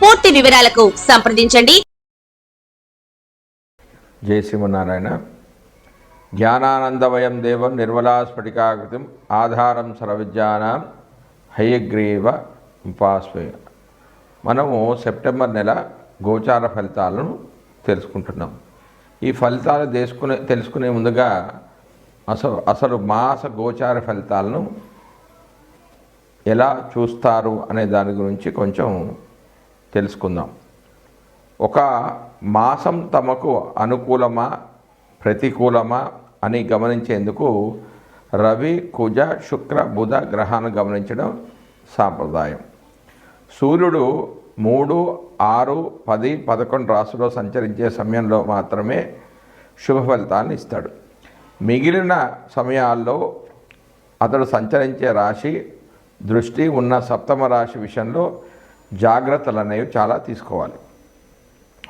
పూర్తి వివరాలకు సంప్రదించండి. జై శ్రీమన్నారాయణ. జ్ఞానానందమయం దేవం నిర్మలాస్ఫటికాకృతిం ఆధారం సర్వజ్ఞానం హయగ్రీవ ఉపాస్మయ మనము సెప్టెంబర్ నెల గోచార ఫలితాలను తెలుసుకుంటున్నాం. ఈ ఫలితాలు తెలుసుకునే తెలుసుకునే ముందుగా అసలు అసలు మాస గోచార ఫలితాలను ఎలా చూస్తారు అనే దాని గురించి కొంచెం తెలుసుకుందాం. ఒక మాసం తమకు అనుకూలమా ప్రతికూలమా అని గమనించేందుకు రవి కుజ శుక్ర బుధ గ్రహాన్ని గమనించడం సాంప్రదాయం. సూర్యుడు మూడు ఆరు పది పదకొండు రాశిలో సంచరించే సమయంలో మాత్రమే శుభ ఫలితాన్ని ఇస్తాడు. మిగిలిన సమయాల్లో అతడు సంచరించే రాశి దృష్టి ఉన్న సప్తమ రాశి విషయంలో జాగ్రత్తలు అనేవి చాలా తీసుకోవాలి.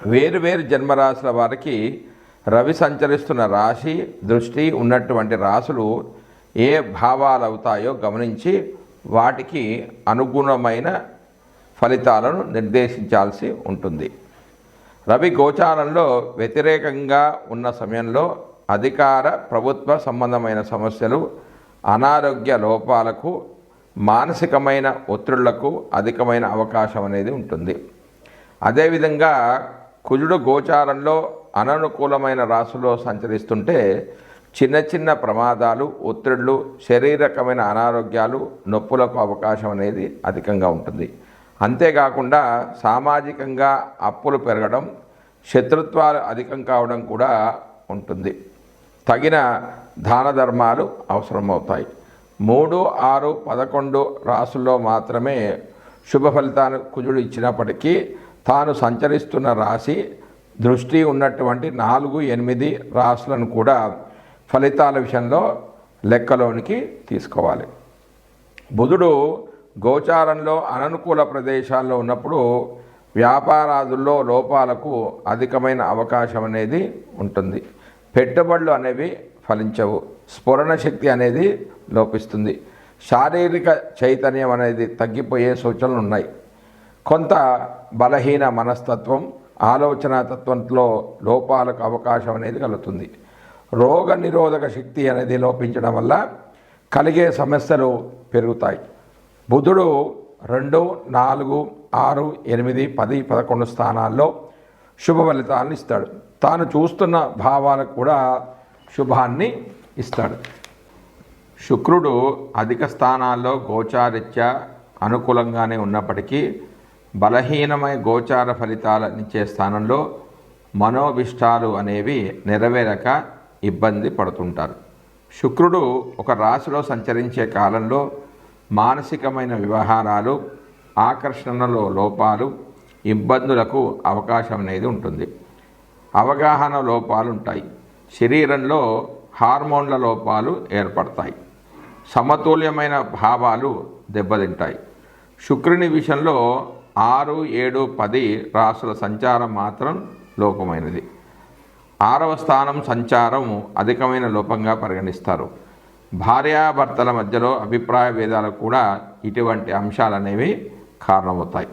వేరు వేరు జన్మరాశుల వారికి రవి సంచరిస్తున్న రాశి దృష్టి ఉన్నటువంటి రాశులు ఏ భావాలు అవుతాయో గమనించి వాటికి అనుగుణమైన ఫలితాలను నిర్దేశించాల్సి ఉంటుంది. రవి గోచారంలో వ్యతిరేకంగా ఉన్న సమయంలో అధికార ప్రభుత్వ సంబంధమైన సమస్యలు అనారోగ్య లోపాలకు మానసికమైన ఒత్తిళ్ళకు అధికమైన అవకాశం అనేది ఉంటుంది. అదేవిధంగా కుజుడు గోచారంలో అననుకూలమైన రాశిలో సంచరిస్తుంటే చిన్న చిన్న ప్రమాదాలు ఒత్తిళ్ళు శారీరకమైన అనారోగ్యాలు నొప్పులకు అవకాశం అనేది అధికంగా ఉంటుంది. అంతేకాకుండా సామాజికంగా అప్పులు పెరగడం శత్రుత్వాలు అధికం కావడం కూడా ఉంటుంది. తగిన దాన ధర్మాలు అవసరమవుతాయి. మూడు ఆరు పదకొండు రాసుల్లో మాత్రమే శుభ ఫలితాన్ని కుజుడు ఇచ్చినప్పటికీ తాను సంచరిస్తున్న రాశి దృష్టి ఉన్నటువంటి నాలుగు ఎనిమిది రాసులను కూడా ఫలితాల విషయంలో లెక్కలోనికి తీసుకోవాలి. బుధుడు గోచారంలో అననుకూల ప్రదేశాల్లో ఉన్నప్పుడు వ్యాపారాదుల్లో లోపాలకు అధికమైన అవకాశం అనేది ఉంటుంది. పెట్టుబడులు అనేవి ఫలించవు. స్ఫురణ శక్తి అనేది లోపిస్తుంది. శారీరక చైతన్యం అనేది తగ్గిపోయే సూచనలు ఉన్నాయి కొంత బలహీన మనస్తత్వం ఆలోచన తత్వంలో లోపాలకు అవకాశం అనేది కలుగుతుంది. రోగ నిరోధక శక్తి అనేది లోపించడం వల్ల కలిగే సమస్యలు పెరుగుతాయి. బుధుడు రెండు నాలుగు ఆరు ఎనిమిది పది పదకొండు స్థానాల్లో శుభ ఫలితాలను ఇస్తాడు. తాను చూస్తున్న భావాలకు కూడా శుభాన్ని ఇస్తాడు. శుక్రుడు అధిక స్థానాల్లో గోచారిత్య అనుకూలంగానే ఉన్నప్పటికీ బలహీనమైన గోచార ఫలితాలనిచ్చే స్థానంలో మనోభిష్టాలు అనేవి నెరవేరక ఇబ్బంది పడుతుంటారు. శుక్రుడు ఒక రాశిలో సంచరించే కాలంలో మానసికమైన వ్యవహారాలు ఆకర్షణలో లోపాలు ఇబ్బందులకు అవకాశం అనేది ఉంటుంది. అవగాహన లోపాలు ఉంటాయి శరీరంలో హార్మోన్ల లోపాలు ఏర్పడతాయి. సమతుల్యమైన భావాలు దెబ్బతింటాయి. శుక్రుని విషయంలో ఆరు ఏడు పది రాసుల సంచారం మాత్రం లోపమైనది. ఆరవ స్థానం సంచారం అధికమైన లోపంగా పరిగణిస్తారు. భార్యాభర్తల మధ్యలో అభిప్రాయ భేదాలకు కూడా ఇటువంటి అంశాలు అనేవి కారణమవుతాయి.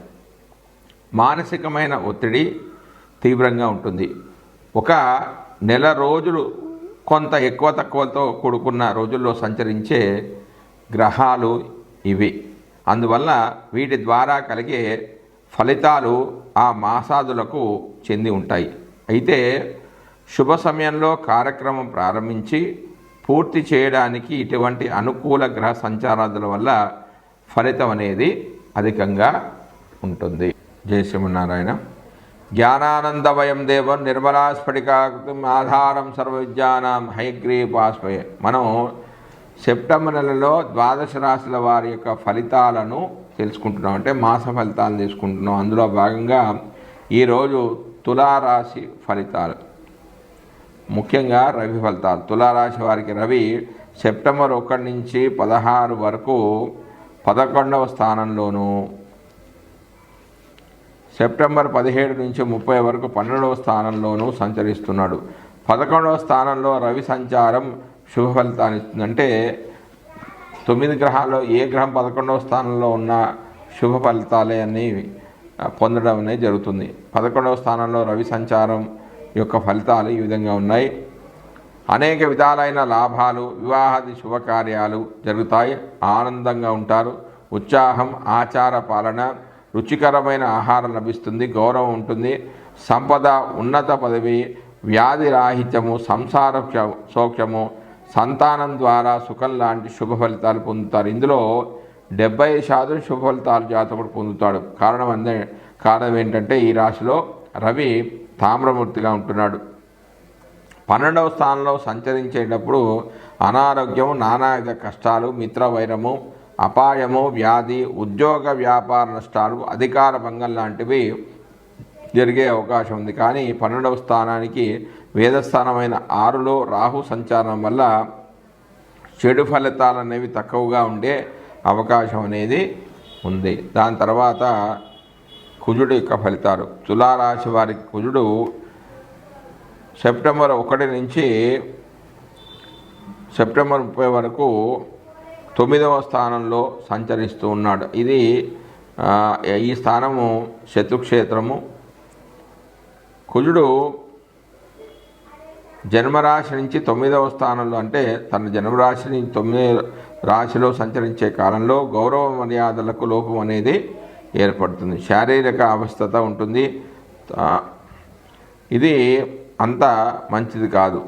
మానసికమైన ఒత్తిడి తీవ్రంగా ఉంటుంది. ఒక నెల రోజులు కొంత ఎక్కువ తక్కువతో కూడుకున్న రోజుల్లో సంచరించే గ్రహాలు ఇవి. అందువల్ల వీటి ద్వారా కలిగే ఫలితాలు ఆ మాసాదులకు చెంది ఉంటాయి. అయితే శుభ సమయంలో కార్యక్రమం ప్రారంభించి పూర్తి చేయడానికి ఇటువంటి అనుకూల గ్రహ సంచారాదుల వల్ల ఫలితం అనేది అధికంగా ఉంటుంది. జయ శ్రీమన్నారాయణ. జ్ఞానానందమయం దేవం నిర్మలాస్ఫటికాకృతి ఆధారం సర్వ విద్యానాం హయగ్రీపాస్మయ మనం సెప్టెంబర్ నెలలో ద్వాదశ రాశుల వారి యొక్క ఫలితాలను తెలుసుకుంటున్నాం. అంటే మాస ఫలితాలను తీసుకుంటున్నాం. అందులో భాగంగా ఈరోజు తులారాశి ఫలితాలు. ముఖ్యంగా రవి ఫలితాలు. తులారాశి వారికి రవి సెప్టెంబర్ ఒకటి నుంచి పదహారు వరకు పదకొండవ స్థానంలోనూ సెప్టెంబర్ పదిహేడు నుంచి ముప్పై వరకు పన్నెండవ స్థానంలోనూ సంచరిస్తున్నాడు. పదకొండవ స్థానంలో రవి సంచారం శుభ ఫలితాన్ని ఇస్తుందంటే తొమ్మిది గ్రహాల్లో ఏ గ్రహం పదకొండవ స్థానంలో ఉన్న శుభ ఫలితాలే అన్ని పొందడం అనేది జరుగుతుంది. పదకొండవ స్థానంలో రవి సంచారం యొక్క ఫలితాలు ఈ విధంగా ఉన్నాయి. అనేక విధాలైన లాభాలు వివాహాది శుభకార్యాలు జరుగుతాయి. ఆనందంగా ఉంటారు. ఉత్సాహం ఆచార పాలన రుచికరమైన ఆహారం లభిస్తుంది గౌరవం ఉంటుంది. సంపద ఉన్నత పదవి వ్యాధి రాహిత్యము సంసార సౌఖ్యము సంతానం ద్వారా సుఖం లాంటి శుభ ఫలితాలు పొందుతారు. ఇందులో డెబ్బై శాతం శుభ ఫలితాలు జాతకుడు పొందుతాడు. కారణం అందే కారణం ఏంటంటే ఈ రాశిలో రవి తామ్రమూర్తిగా ఉంటున్నాడు. పన్నెండవ స్థానంలో సంచరించేటప్పుడు అనారోగ్యము నానావిధ కష్టాలు మిత్రవైరము అపాయము వ్యాధి ఉద్యోగ వ్యాపార నష్టాలు అధికార భంగం లాంటివి జరిగే అవకాశం ఉంది. కానీ పన్నెండవ స్థానానికి వేదస్థానమైన ఆరులో రాహు సంచారం వల్ల చెడు ఫలితాలు అనేవి తక్కువగా ఉండే అవకాశం అనేది ఉంది. దాని తర్వాత కుజుడు యొక్క ఫలితాలు. తులారాశి వారికి కుజుడు సెప్టెంబర్ ఒకటి నుంచి సెప్టెంబర్ ముప్పై వరకు తొమ్మిదవ స్థానంలో సంచరిస్తూ ఉన్నాడు. ఇది ఈ స్థానము శత్రుక్షేత్రము. కుజుడు జన్మరాశి నుంచి తొమ్మిదవ స్థానంలో అంటే తన జన్మరాశి నుంచి తొమ్మిదవ రాశిలో సంచరించే కాలంలో గౌరవ మర్యాదలకు లోపం అనేది ఏర్పడుతుంది. శారీరక అవస్థత ఉంటుంది. ఇది అంత మంచిది కాదు.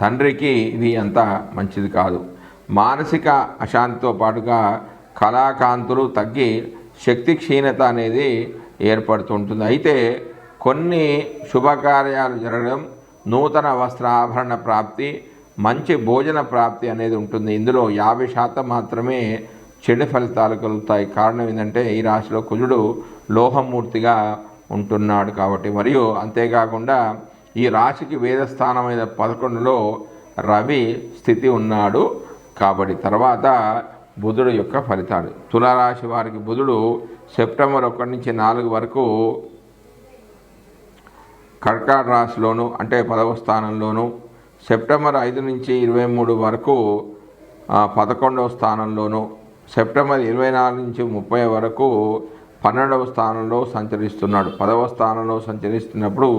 తండ్రికి ఇది అంత మంచిది కాదు. మానసిక అశాంతితో పాటుగా కళాకాంతులు తగ్గి శక్తి క్షీణత అనేది ఏర్పడుతుంటుంది. అయితే కొన్ని శుభకార్యాలు జరగడం నూతన వస్త్రాభరణ ప్రాప్తి మంచి భోజన ప్రాప్తి అనేది ఉంటుంది. ఇందులో యాభై శాతం మాత్రమే చెడు ఫలితాలు కలుగుతాయి. కారణం ఏంటంటే ఈ రాశిలో కుజుడు లోహమూర్తిగా ఉంటున్నాడు కాబట్టి. మరియు అంతేకాకుండా ఈ రాశికి వేదస్థానమైన పదకొండులో రవి స్థితి ఉన్నాడు. కాబట్టి తర్వాత బుధుడు యొక్క ఫలితాలు. తులారాశి వారికి బుధుడు సెప్టెంబర్ ఒకటి నుంచి నాలుగు వరకు కర్కాట రాశిలోను అంటే పదవ స్థానంలోను సెప్టెంబర్ ఐదు నుంచి ఇరవై మూడు వరకు పదకొండవ స్థానంలోను సెప్టెంబర్ ఇరవై నాలుగు నుంచి ముప్పై వరకు పన్నెండవ స్థానంలో సంచరిస్తున్నాడు. పదవ స్థానంలో సంచరిస్తున్నప్పుడు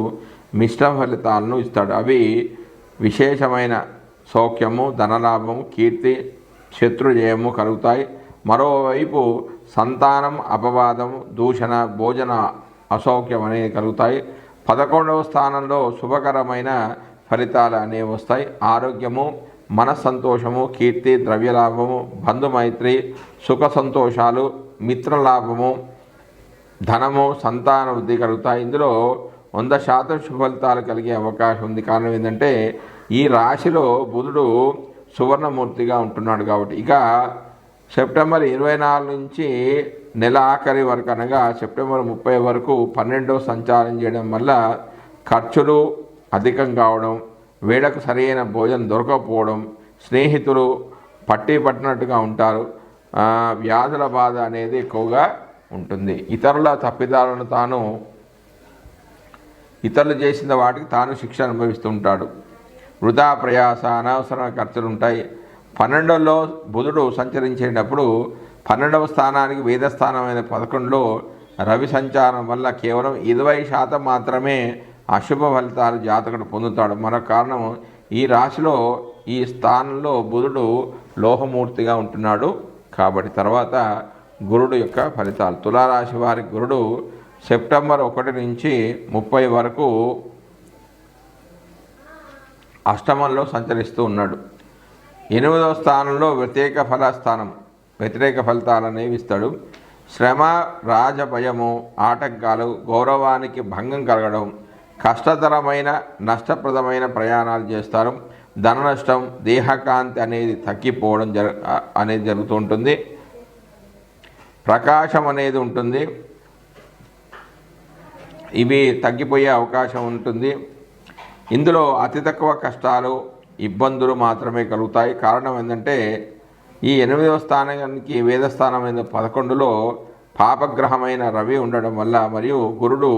మిశ్రమ ఫలితాలను ఇస్తాడు. అవి విశేషమైన సౌఖ్యము ధనలాభము కీర్తి శత్రుజయము కలుగుతాయి. మరోవైపు సంతానం అపవాదం దూషణ భోజన అసౌఖ్యం అనేవి కలుగుతాయి. పదకొండవ స్థానంలో శుభకరమైన ఫలితాలు అనేవి వస్తాయి. ఆరోగ్యము మనస్సంతోషము కీర్తి ద్రవ్యలాభము బంధుమైత్రి సుఖ సంతోషాలు మిత్రలాభము ధనము సంతాన వృద్ధి కలుగుతాయి. ఇందులో వంద శాతం సుఫలితాలు కలిగే అవకాశం ఉంది. కారణం ఏంటంటే ఈ రాశిలో బుధుడు సువర్ణమూర్తిగా ఉంటున్నాడు కాబట్టి. ఇక సెప్టెంబర్ ఇరవై నాలుగు నుంచి నెల ఆఖరి వరకు అనగా సెప్టెంబర్ ముప్పై వరకు పన్నెండో సంచారం చేయడం వల్ల ఖర్చులు అధికం కావడం వేడకు సరైన భోజనం దొరకకపోవడం స్నేహితులు పట్టి పట్టినట్టుగా ఉంటారు. వ్యాధుల బాధ అనేది ఎక్కువగా ఉంటుంది. ఇతరుల తప్పిదాలను తాను ఇతరులు చేసిన వాటికి తాను శిక్ష అనుభవిస్తూ ఉంటాడు వృధా ప్రయాస అనవసర ఖర్చులు ఉంటాయి పన్నెండులో బుధుడు సంచరించేటప్పుడు పన్నెండవ స్థానానికి వేదస్థానమైన పదకొండులో రవి సంచారం వల్ల కేవలం ఇరవై శాతం మాత్రమే అశుభ ఫలితాలు జాతకుడు పొందుతాడు. మరో కారణం ఈ రాశిలో ఈ స్థానంలో బుధుడు లోహమూర్తిగా ఉంటున్నాడు. కాబట్టి తర్వాత గురుడు యొక్క ఫలితాలు. తులారాశి వారి గురుడు సెప్టెంబర్ ఒకటి నుంచి ముప్పై వరకు అష్టమంలో సంచరిస్తూ ఉన్నాడు. ఎనిమిదవ స్థానంలో వ్యతిరేక ఫల స్థానం వ్యతిరేక ఫలితాలు అనేవి ఇస్తాడు. శ్రమ రాజభయము ఆటంకాలు గౌరవానికి భంగం కలగడం కష్టతరమైన నష్టప్రదమైన ప్రయాణాలు చేస్తారు. ధన నష్టం దేహకాంతి అనేది తగ్గిపోవడం జరు అనేది జరుగుతూ ఉంటుంది. ప్రకాశం అనేది ఉంటుంది. ఇవి తగ్గిపోయే అవకాశం ఉంటుంది. ఇందులో అతి తక్కువ కష్టాలు ఇబ్బందులు మాత్రమే కలుగుతాయి. కారణం ఏంటంటే ఈ ఎనిమిదవ స్థానానికి వేదస్థానమైన పదకొండులో పాపగ్రహమైన రవి ఉండడం వల్ల మరియు గురుడు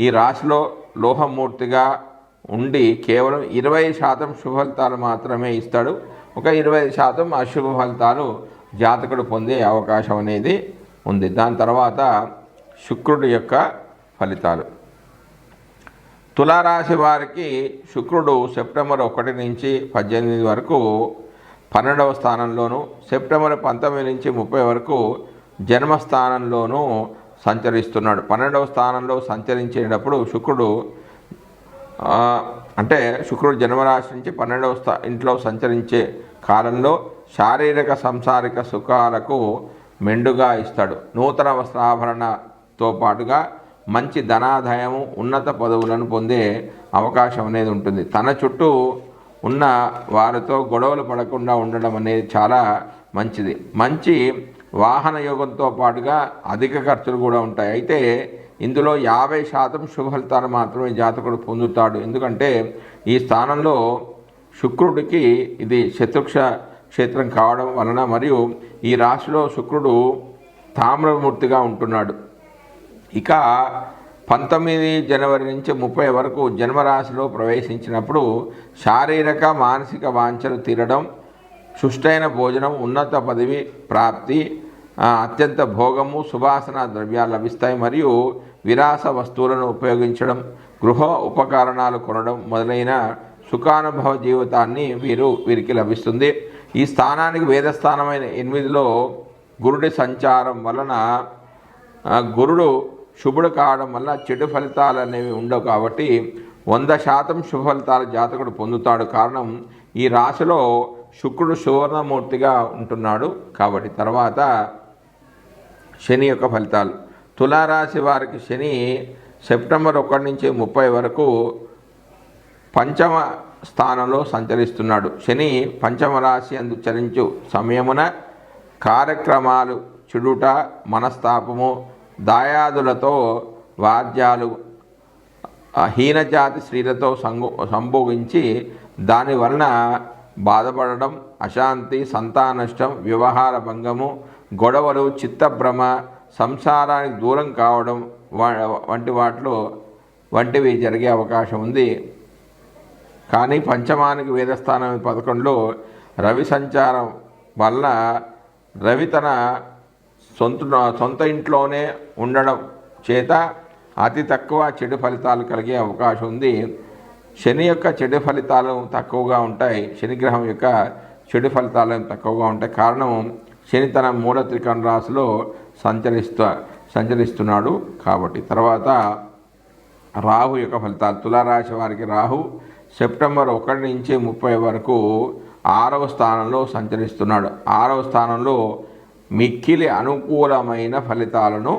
ఈ రాశిలో లోహమూర్తిగా ఉండి కేవలం ఇరవై శాతం శుభఫలితాలు మాత్రమే ఇస్తాడు. ఒక ఇరవై శాతం అశుభ ఫలితాలు జాతకుడు పొందే అవకాశం అనేది ఉంది. దాని తర్వాత శుక్రుడి యొక్క ఫలితాలు. తులారాశి వారికి శుక్రుడు సెప్టెంబర్ ఒకటి నుంచి పద్దెనిమిది వరకు పన్నెండవ స్థానంలోను సెప్టెంబర్ పంతొమ్మిది నుంచి ముప్పై వరకు జన్మస్థానంలోనూ సంచరిస్తున్నాడు. పన్నెండవ స్థానంలో సంచరించేటప్పుడు శుక్రుడు అంటే శుక్రుడు జన్మరాశి నుంచి పన్నెండవ స్థా ఇంట్లో సంచరించే కాలంలో శారీరక సంసారిక సుఖాలకు మెండుగా ఇస్తాడు. నూతన వస్త్రాభరణతో పాటుగా మంచి ధనాదాయము ఉన్నత పదవులను పొందే అవకాశం అనేది ఉంటుంది. తన చుట్టూ ఉన్న వారితో గొడవలు పడకుండా ఉండడం అనేది చాలా మంచిది. మంచి వాహన యోగంతో పాటుగా అధిక ఖర్చులు కూడా ఉంటాయి. అయితే ఇందులో యాభై శాతం శుభఫలితాలు మాత్రమే జాతకుడు పొందుతాడు. ఎందుకంటే ఈ స్థానంలో శుక్రుడికి ఇది శత్రుక్ష క్షేత్రం కావడం వలన మరియు ఈ రాశిలో శుక్రుడు తామ్రమూర్తిగా ఉంటున్నాడు. ఇక పంతొమ్మిది జనవరి నుంచి ముప్పై వరకు జన్మరాశిలో ప్రవేశించినప్పుడు శారీరక మానసిక వాంఛలు తీరడం సుష్టైన భోజనం ఉన్నత పదవి ప్రాప్తి అత్యంత భోగము సువాసన ద్రవ్యాలు లభిస్తాయి మరియు విరాస వస్తువులను ఉపయోగించడం గృహ ఉపకరణాలు కొనడం మొదలైన సుఖానుభవ జీవితాన్ని వీరు వీరికి లభిస్తుంది. ఈ స్థానానికి వేదస్థానమైన ఎనిమిదిలో గురుడి సంచారం వలన గురుడు శుభుడు కావడం వల్ల చెడు ఫలితాలు అనేవి ఉండవు కాబట్టి వంద శాతం శుభ ఫలితాలు జాతకుడు పొందుతాడు. కారణం ఈ రాశిలో శుక్రుడు సువర్ణమూర్తిగా ఉంటున్నాడు కాబట్టి తర్వాత శని యొక్క ఫలితాలు. తులారాశి వారికి శని సెప్టెంబర్ ఒకటి నుంచి ముప్పై వరకు పంచమ స్థానంలో సంచరిస్తున్నాడు. శని పంచమ రాశి అందు చరించు సమయమున కార్యక్రమాలు చెడుట మనస్తాపము దాయాదులతో వాద్యాలు హీనజాతి స్త్రీలతో సంగు సంభోగించి దాని వలన బాధపడడం అశాంతి సంతానష్టం వ్యవహార భంగము గొడవలు చిత్తభ్రమ సంసారానికి దూరం కావడం వా- వంటి వాటిలో వంటివి జరిగే అవకాశం ఉంది. కానీ పంచమానికి వేదస్థానం పదకొండులో రవి సంచారం వల్ల రవి తన సొంత సొంత ఇంట్లోనే ఉండడం చేత అతి తక్కువ చెడు ఫలితాలు కలిగే అవకాశం ఉంది. శని యొక్క చెడు ఫలితాలు తక్కువగా ఉంటాయి. శనిగ్రహం యొక్క చెడు ఫలితాలు తక్కువగా ఉంటాయి కారణం శని తన మూల త్రికరణ రాశిలో సంచరిస్తూ సంచరిస్తున్నాడు కాబట్టి. తర్వాత రాహు యొక్క ఫలితాలు. తులారాశి వారికి రాహు సెప్టెంబర్ ఒకటి నుంచి ముప్పై వరకు ఆరవ స్థానంలో సంచరిస్తున్నాడు. ఆరవ స్థానంలో మిక్కిలి అనుకూలమైన ఫలితాలను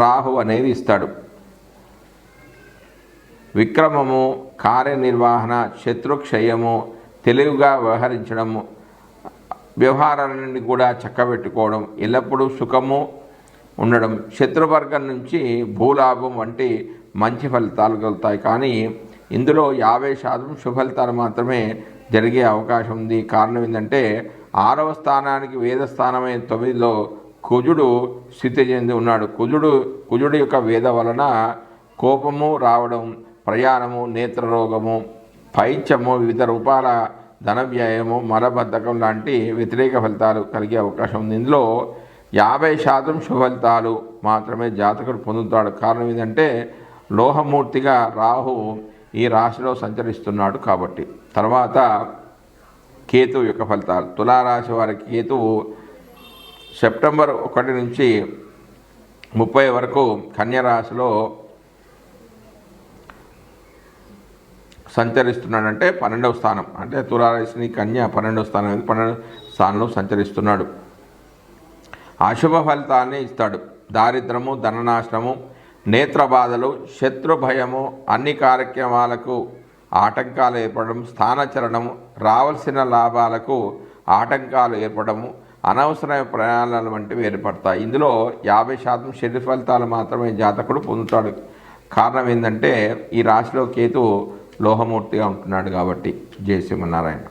రాహు అనేది ఇస్తాడు. విక్రమము కార్యనిర్వహణ శత్రుక్షయము తెలివిగా వ్యవహరించడము వ్యవహారాలన్నీ కూడా చక్కబెట్టుకోవడం ఎల్లప్పుడూ సుఖము ఉండడం శత్రువర్గం నుంచి భూలాభం వంటి మంచి ఫలితాలు కలుగుతాయి. కానీ ఇందులో యాభై శాతం సుఫలితాలు మాత్రమే జరిగే అవకాశం ఉంది. కారణం ఏంటంటే ఆరవ స్థానానికి వేద స్థానమైన తొమ్మిదిలో కుజుడు స్థితి చెంది ఉన్నాడు. కుజుడు కుజుడు యొక్క వేద వలన కోపము రావడం ప్రయాణము నేత్రరోగము పైత్యము వివిధ రూపాల ధనవ్యయము మలబద్ధకం లాంటి వ్యతిరేక ఫలితాలు కలిగే అవకాశం ఉంది. ఇందులో యాభై శాతం శుభఫలితాలు మాత్రమే జాతకుడు పొందుతాడు. కారణం ఏంటంటే లోహమూర్తిగా రాహు ఈ రాశిలో సంచరిస్తున్నాడు కాబట్టి. తర్వాత కేతువు యొక్క ఫలితాలు. తులారాశి వారికి కేతువు సెప్టెంబర్ ఒకటి నుంచి ముప్పై వరకు కన్యరాశిలో సంచరిస్తున్నాడంటే పన్నెండవ స్థానం. అంటే తులారాశిని కన్య పన్నెండవ స్థానం అనేది పన్నెండవ స్థానంలో సంచరిస్తున్నాడు. అశుభ ఫలితాన్ని ఇస్తాడు. దారిద్రము ధననాశనము నేత్ర బాధలు శత్రు భయము అన్ని కార్యక్రమాలకు ఆటంకాలు ఏర్పడడం స్థానచలనము రావాల్సిన లాభాలకు ఆటంకాలు ఏర్పడము అనవసరమైన ప్రయాణాలు వంటివి ఏర్పడతాయి. ఇందులో యాభై శాతం శరీర ఫలితాలు మాత్రమే జాతకుడు పొందుతాడు. కారణం ఏంటంటే ఈ రాశిలో కేతు లోహమూర్తిగా ఉంటున్నాడు కాబట్టి. జయ శ్రీమన్నారాయణ.